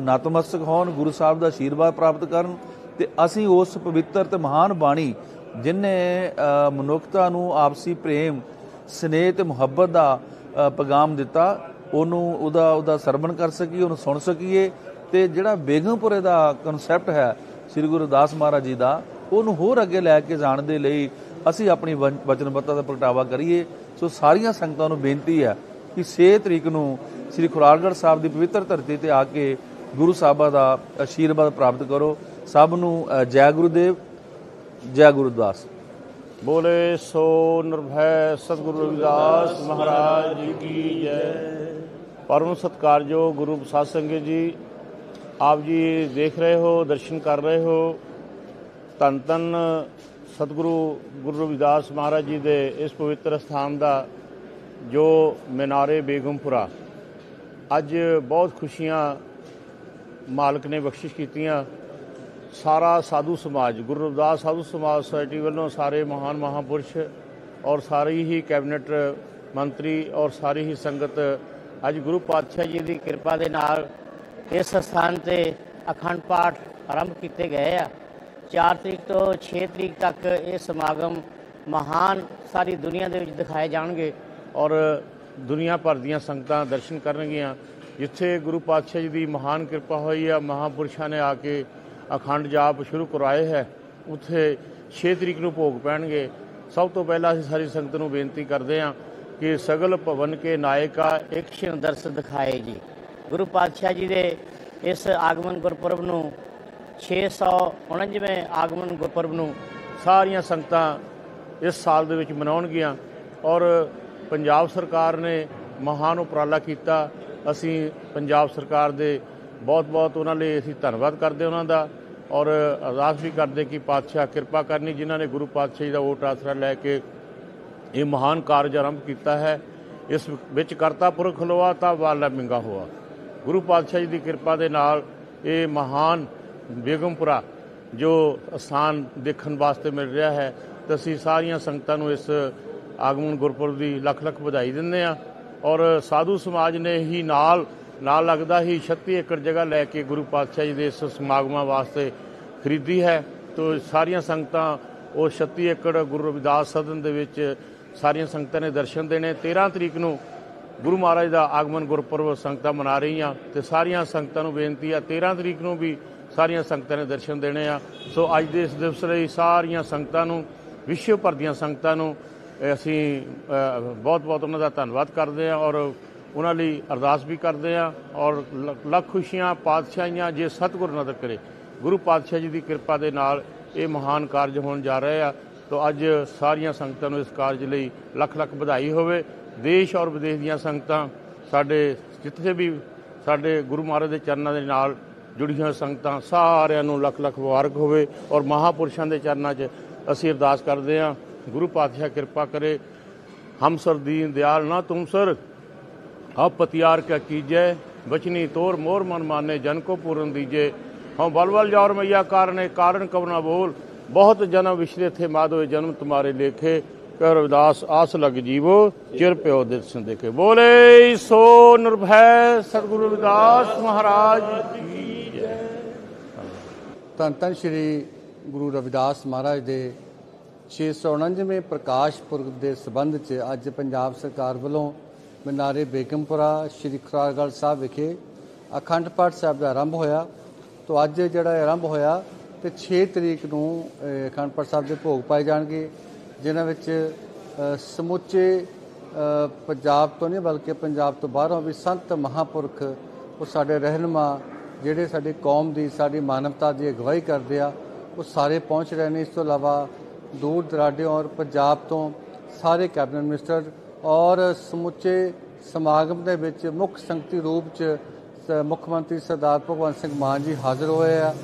ਨਤਮਸਤਕ ਹੋਣ ਗੁਰੂ ਸਾਹਿਬ ਦਾ ਆਸ਼ੀਰਵਾਦ ਪ੍ਰਾਪਤ ਕਰਨ ਤੇ ਅਸੀਂ ਉਸ ਪਵਿੱਤਰ ਤੇ ਮਹਾਨ ਬਾਣੀ ਜਿਨੇ ਮਨੁੱਖਤਾ ਨੂੰ ਆਪਸੀ ਪ੍ਰੇਮ ਸਨੇਹ ਤੇ ਮੁਹੱਬਤ ਦਾ ਅ, ਪੈਗਾਮ ਦਿੱਤਾ ਉਹਨੂੰ ਉਹਦਾ ਉਹਦਾ ਸਰਵਣ ਕਰ ਸਕੀਏ ਉਹਨੂੰ ਸੁਣ ਸਕੀਏ ਤੇ ਜਿਹੜਾ ਬੇਗਮਪੁਰੇ ਦਾ ਕਨਸੈਪਟ ਹੈ ਸ੍ਰੀ ਗੁਰੂ ਦਾਸ ਮਹਾਰਾਜ ਜੀ ਦਾ ਉਹਨੂੰ ਹੋਰ ਅੱਗੇ ਲੈ ਕੇ ਜਾਣ ਦੇ ਲਈ ਅਸੀਂ ਆਪਣੀ ਵਨ- ਵਚਨਬੱਧਤਾ ਦਾ ਪ੍ਰਗਟਾਵਾ ਕਰੀਏ। ਸੋ ਸਾਰੀਆਂ ਸੰਗਤਾਂ ਨੂੰ ਬੇਨਤੀ ਹੈ ਕਿ 6 ਤਰੀਕ ਨੂੰ ਸ੍ਰੀ ਖੁਰਾਲਗੜ੍ਹ ਸਾਹਿਬ ਦੀ ਪਵਿੱਤਰ ਧਰਤੀ ਤੇ ਆ ਕੇ ਗੁਰੂ ਸਾਹਿਬਾਂ ਦਾ ਆਸ਼ੀਰਵਾਦ ਪ੍ਰਾਪਤ ਕਰੋ। ਸਭ ਨੂੰ ਅ, ਜੈ ਗੁਰੂਦੇਵ ਜੈ ਗੁਰਦਾਸ ਬੋਲੇ ਸੋ ਨਿਰਭੈ ਸਤਿਗੁਰੂ ਰਵਿਦਾਸ ਮਹਾਰਾਜ ਜੀ ਕੀ ਜੈ। ਪਰਮ ਸਤਕਾਰਯੋਗ ਗੁਰੂ ਸਾਧ ਸੰਗਤ ਜੀ ਆਪ ਜੀ ਦੇਖ ਰਹੇ ਹੋ, ਦਰਸ਼ਨ ਕਰ ਰਹੇ ਹੋ। ਧੰਨ ਧੰਨ ਸਤਿਗੁਰੂ ਗੁਰੂ ਰਵਿਦਾਸ ਮਹਾਰਾਜ ਜੀ ਦੇ ਇਸ ਪਵਿੱਤਰ ਸਥਾਨ ਦਾ, ਜੋ ਮਿਨਾਰੇ ਬੇਗਮਪੁਰਾ। ਅੱਜ ਬਹੁਤ ਖੁਸ਼ੀਆਂ ਮਾਲਕ ਨੇ ਬਖਸ਼ਿਸ਼ ਕੀਤੀਆਂ। ਸਾਰਾ ਸਾਧੂ ਸਮਾਜ, ਗੁਰੂ ਰਵਿਦਾਸ ਸਾਧੂ ਸਮਾਜ ਸੁਸਾਇਟੀ ਵੱਲੋਂ ਸਾਰੇ ਮਹਾਨ ਮਹਾਪੁਰਸ਼ ਔਰ ਸਾਰੀ ਹੀ ਕੈਬਨਿਟ ਮੰਤਰੀ ਔਰ ਸਾਰੀ ਹੀ ਸੰਗਤ, ਅੱਜ ਗੁਰੂ ਪਾਤਸ਼ਾਹ ਜੀ ਦੀ ਕਿਰਪਾ ਦੇ ਨਾਲ ਇਸ ਸਥਾਨ ਤੇ ਅਖੰਡ ਪਾਠ ਆਰੰਭ ਕੀਤੇ ਗਏ ਆ। 4 ਤਰੀਕ ਤੋਂ 6 ਤਰੀਕ ਤੱਕ ਇਹ ਸਮਾਗਮ ਮਹਾਨ ਸਾਰੀ ਦੁਨੀਆ ਦੇ ਵਿੱਚ ਦਿਖਾਏ ਜਾਣਗੇ ਔਰ ਦੁਨੀਆ ਭਰ ਦੀਆਂ ਸੰਗਤਾਂ ਦਰਸ਼ਨ ਕਰਨਗੀਆਂ। ਜਿੱਥੇ ਗੁਰੂ ਪਾਤਸ਼ਾਹ ਜੀ ਦੀ ਮਹਾਨ ਕਿਰਪਾ ਹੋਈ ਆ, ਮਹਾਪੁਰਸ਼ਾਂ ਨੇ ਆ ਕੇ ਅਖੰਡ ਜਾਪ ਸ਼ੁਰੂ ਕਰਵਾਏ ਹੈ। ਉੱਥੇ 6 ਤਰੀਕ ਨੂੰ ਭੋਗ ਪੈਣਗੇ। ਸਭ ਤੋਂ ਪਹਿਲਾਂ ਅਸੀਂ ਸਾਰੀ ਸੰਗਤ ਨੂੰ ਬੇਨਤੀ ਕਰਦੇ ਹਾਂ ਕਿ ਸਗਲ ਭਵਨ ਕੇ ਨਾਇਕਾ ਇੱਕ ਛਿਨ ਦਰਸ ਦਿਖਾਏ ਜੀ। ਗੁਰੂ ਪਾਤਸ਼ਾਹ ਜੀ ਦੇ ਇਸ ਆਗਮਨ ਗੁਰਪੁਰਬ ਨੂੰ 649ਵੇਂ ਆਗਮਨ ਗੁਰਪੁਰਬ ਨੂੰ ਸਾਰੀਆਂ ਸੰਗਤਾਂ ਇਸ ਸਾਲ ਦੇ ਵਿੱਚ ਮਨਾਉਣਗੀਆਂ ਔਰ ਪੰਜਾਬ ਸਰਕਾਰ ਨੇ ਮਹਾਨ ਉਪਰਾਲਾ ਕੀਤਾ। ਅਸੀਂ ਪੰਜਾਬ ਸਰਕਾਰ ਦੇ ਬਹੁਤ-ਬਹੁਤ ਉਹਨਾਂ ਲਈ ਅਸੀਂ ਧੰਨਵਾਦ ਕਰਦੇ ਉਹਨਾਂ ਦਾ ਔਰ ਅਰਦਾਸ ਵੀ ਕਰਦੇ ਕਿ ਪਾਤਸ਼ਾਹ ਕਿਰਪਾ ਕਰਨੀ ਜਿਨ੍ਹਾਂ ਨੇ ਗੁਰੂ ਪਾਤਸ਼ਾਹ ਜੀ ਦਾ ਓਟ ਆਸਰਾ ਲੈ ਕੇ ਇਹ ਮਹਾਨ ਕਾਰਜ ਆਰੰਭ ਕੀਤਾ ਹੈ। ਇਸ ਵਿੱਚ ਕਰਤਾ ਪੁਰਖ ਖਲੋਆ ਤਾਂ ਵਾਲਾ ਮਿੰਗਾ ਹੋਆ। ਗੁਰੂ ਪਾਤਸ਼ਾਹ ਜੀ ਦੀ ਕਿਰਪਾ ਦੇ ਨਾਲ ਇਹ ਮਹਾਨ ਬੇਗਮਪੁਰਾ ਜੋ ਸਥਾਨ ਦੇਖਣ ਵਾਸਤੇ ਮਿਲ ਰਿਹਾ ਹੈ, ਤੇ ਅਸੀਂ ਸਾਰੀਆਂ ਸੰਗਤਾਂ ਨੂੰ ਇਸ ਆਗਮਨ ਗੁਰਪੁਰਬ ਦੀ ਲੱਖ ਲੱਖ ਵਧਾਈ ਦਿੰਦੇ ਆ ਔਰ ਸਾਧੂ ਸਮਾਜ ਨੇ ਹੀ ਨਾਲ ਨਾਲ ਲੱਗਦਾ ਹੀ 36 ਏਕੜ ਜਗ੍ਹਾ ਲੈ ਕੇ ਗੁਰੂ ਪਾਤਸ਼ਾਹ ਜੀ ਦੇ ਇਸ ਸਮਾਗਮਾਂ ਵਾਸਤੇ ਖਰੀਦੀ ਹੈ। ਤੋ ਸਾਰੀਆਂ ਸੰਗਤਾਂ ਉਹ 36 ਏਕੜ ਗੁਰੂ ਰਵਿਦਾਸ ਸਦਨ ਦੇ ਵਿੱਚ ਸਾਰੀਆਂ ਸੰਗਤਾਂ ਨੇ ਦਰਸ਼ਨ ਦੇਣੇ। 13 ਤਰੀਕ ਨੂੰ ਗੁਰੂ ਮਹਾਰਾਜ ਦਾ ਆਗਮਨ ਗੁਰਪੁਰਬ ਸੰਗਤਾਂ ਮਨਾ ਰਹੀਆਂ ਤੇ ਸਾਰੀਆਂ ਸੰਗਤਾਂ ਨੂੰ ਬੇਨਤੀ ਆ 13 ਤਰੀਕ ਨੂੰ ਵੀ ਸਾਰੀਆਂ ਸੰਗਤਾਂ ਨੇ ਦਰਸ਼ਨ ਦੇਣੇ ਆ। ਸੋ ਅੱਜ ਦੇ ਇਸ ਦਿਵਸ ਲਈ ਸਾਰੀਆਂ ਸੰਗਤਾਂ ਨੂੰ, ਵਿਸ਼ਵ ਭਰ ਦੀਆਂ ਸੰਗਤਾਂ ਨੂੰ ਅਸੀਂ ਬਹੁਤ ਬਹੁਤ ਉਹਨਾਂ ਦਾ ਧੰਨਵਾਦ ਕਰਦੇ ਆ ਔਰ ਉਹਨਾਂ ਲਈ ਅਰਦਾਸ ਵੀ ਕਰਦੇ ਆ ਔਰ ਲ- ਲੱਖ ਖੁਸ਼ੀਆਂ, ਪਾਤਸ਼ਾਹੀਆਂ ਜੇ ਸਤਿਗੁਰ ਨਦਰ ਕਰੇ। ਗੁਰੂ ਪਾਤਸ਼ਾਹ ਜੀ ਦੀ ਕਿਰਪਾ ਦੇ ਨਾਲ ਇਹ ਮਹਾਨ ਕਾਰਜ ਹੋਣ ਜਾ ਰਹੇ ਆ। ਤੋ ਅੱਜ ਸਾਰੀਆਂ ਸੰਗਤਾਂ ਨੂੰ ਇਸ ਕਾਰਜ ਲਈ ਲੱਖ ਲੱਖ ਵਧਾਈ ਹੋਵੇ ਦੇਸ਼ ਔਰ ਵਿਦੇਸ਼ ਦੀਆਂ ਸੰਗਤਾਂ ਸਾਡੇ ਜਿੱਥੇ ਵੀ ਸਾਡੇ ਗੁਰੂ ਮਹਾਰਾਜ ਦੇ ਚਰਨਾਂ ਦੇ ਨਾਲ ਜੁੜੀਆਂ ਸੰਗਤਾਂ ਸਾਰਿਆਂ ਨੂੰ ਲੱਖ ਲੱਖ ਮੁਬਾਰਕ ਹੋਵੇ ਔਰ ਮਹਾਪੁਰਸ਼ਾਂ ਦੇ ਚਰਨਾਂ 'ਚ ਅਸੀਂ ਅਰਦਾਸ ਕਰਦੇ ਹਾਂ, ਗੁਰੂ ਪਾਤਸ਼ਾਹ ਕਿਰਪਾ ਕਰੇ। ਹਮਸਰ ਦੀਨ ਦਿਆਲ ਨਾ ਤੁਮ ਸਰ ਆਪ ਪਤਿਆਰ ਕਾ ਕੀਜੈ, ਬਚਨੀ ਤੋਰ ਮੋਰ ਮਨ ਮਾਨੇ ਜਨ ਕੋ ਪੂਰਨ ਦੀਜੇ। ਹਉ ਬਲ ਬਲ ਜੌਰ ਮਈਆ ਕਾਰਨੇ ਕਾਰਨ ਕਵਨਾ ਬੋਲ, ਬਹੁਤ ਜਨਮ ਵਿਸ਼ਰੇ ਥੇ ਮਾਧਵੇ ਜਨਮ ਤੁਮਾਰੇ ਲੇਖੇ। ਕਹਿ ਰਵਿਦਾਸ ਆਸ ਲਗ ਜੀਵੋ, ਚਿਰ ਪਿਓ ਦਰਸ਼ਨ ਦੇਖੇ ਬੋਲੇ ਸੋ, ਨਿਰਭੈ ਸਤਿਗੁਰੂ ਰਵਿਦਾਸ ਮਹਾਰਾਜ ਕੀ ਜੈ। ਧੰਨ ਧੰਨ ਸ਼੍ਰੀ ਗੁਰੂ ਰਵਿਦਾਸ ਮਹਾਰਾਜ ਦੇ 649ਵੇਂ ਪ੍ਰਕਾਸ਼ ਪੁਰਬ ਦੇ ਸਬੰਧ 'ਚ ਅੱਜ ਪੰਜਾਬ ਸਰਕਾਰ ਵੱਲੋਂ ਮਨਾਰੇ ਬੇਗਮਪੁਰਾ, ਸ਼੍ਰੀ ਖੁਰਾਰਗੜ੍ਹ ਸਾਹਿਬ ਵਿਖੇ ਅਖੰਡ ਪਾਠ ਸਾਹਿਬ ਦਾ ਆਰੰਭ ਹੋਇਆ। ਤੋਂ ਅੱਜ ਜਿਹੜਾ ਆਰੰਭ ਹੋਇਆ, ਤੇ 6 ਤਰੀਕ ਨੂੰ ਅਖੰਡ ਪਾਠ ਸਾਹਿਬ ਦੇ ਭੋਗ ਪਾਏ ਜਾਣਗੇ। ਜਿਨ੍ਹਾਂ ਵਿੱਚ ਸਮੁੱਚੇ ਪੰਜਾਬ ਤੋਂ ਨਹੀਂ ਬਲਕਿ ਪੰਜਾਬ ਤੋਂ ਬਾਹਰੋਂ ਵੀ ਸੰਤ ਮਹਾਪੁਰਖ ਉਹ ਸਾਡੇ ਰਹਿਨੁਮਾ, ਜਿਹੜੇ ਸਾਡੀ ਕੌਮ ਦੀ, ਸਾਡੀ ਮਾਨਵਤਾ ਦੀ ਅਗਵਾਈ ਕਰਦੇ ਆ, ਉਹ ਸਾਰੇ ਪਹੁੰਚ ਰਹੇ ਨੇ। ਇਸ ਤੋਂ ਇਲਾਵਾ ਦੂਰ ਦਰਾਡੇ ਔਰ ਪੰਜਾਬ ਤੋਂ ਸਾਰੇ ਕੈਬਨਿਟ ਮਿਨਿਸਟਰ ਔਰ ਸਮੁੱਚੇ ਸਮਾਗਮ ਦੇ ਵਿੱਚ ਮੁੱਖ ਸੰਗਤੀ ਰੂਪ ਚ ਮੁੱਖ ਮੰਤਰੀ ਸਰਦਾਰ ਭਗਵੰਤ ਸਿੰਘ ਮਾਨ ਜੀ ਹਾਜ਼ਰ ਹੋਏ ਆ।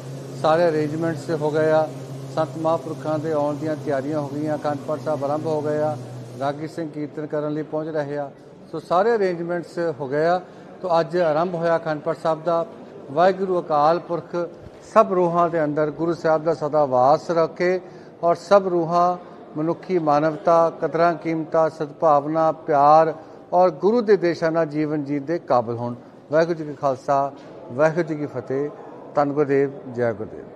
ਸਾਰੇ ਅਰੇਂਜਮੈਂਟਸ ਹੋ ਗਏ ਆ। ਸੰਤ ਮਹਾਂਪੁਰਖਾਂ ਦੇ ਆਉਣ ਦੀਆਂ ਤਿਆਰੀਆਂ ਹੋ ਗਈਆਂ, ਅਖੰਡ ਸਾਹਿਬ ਆਰੰਭ ਹੋ ਗਏ ਆ ਰਾਗੀ ਸਿੰਘ ਕੀਰਤਨ ਕਰਨ ਲਈ ਪਹੁੰਚ ਰਹੇ ਆ। ਸੋ ਸਾਰੇ ਅਰੇਂਜਮੈਂਟਸ ਹੋ ਗਏ ਆ। ਤੋ ਅੱਜ ਆਰੰਭ ਹੋਇਆ ਅਖੰਡ ਸਾਹਿਬ ਦਾ। ਵਾਹਿਗੁਰੂ ਅਕਾਲ ਪੁਰਖ, ਸਭ ਰੂਹਾਂ ਦੇ ਅੰਦਰ ਗੁਰੂ ਸਾਹਿਬ ਦਾ ਸਦਾ ਵਾਸ ਰੱਖੇ ਔਰ ਸਭ ਰੂਹਾਂ, ਮਨੁੱਖੀ ਮਾਨਵਤਾ, ਕਦਰਾਂ ਕੀਮਤਾਂ, ਸਦਭਾਵਨਾ, ਪਿਆਰ ਔਰ ਗੁਰੂ ਦੇ ਦੇਸ਼ਾਂ ਨਾਲ ਜੀਵਨ ਜੀਣ ਦੇ ਕਾਬਿਲ ਹੋਣ। ਵਾਹਿਗੁਰੂ ਜੀ ਕਾ ਖਾਲਸਾ, ਵਾਹਿਗੁਰੂ ਜੀ ਕੀ ਫਤਿਹ। ਧੰਨ ਗੁਰਦੇਵ, ਜੈ ਗੁਰਦੇਵ।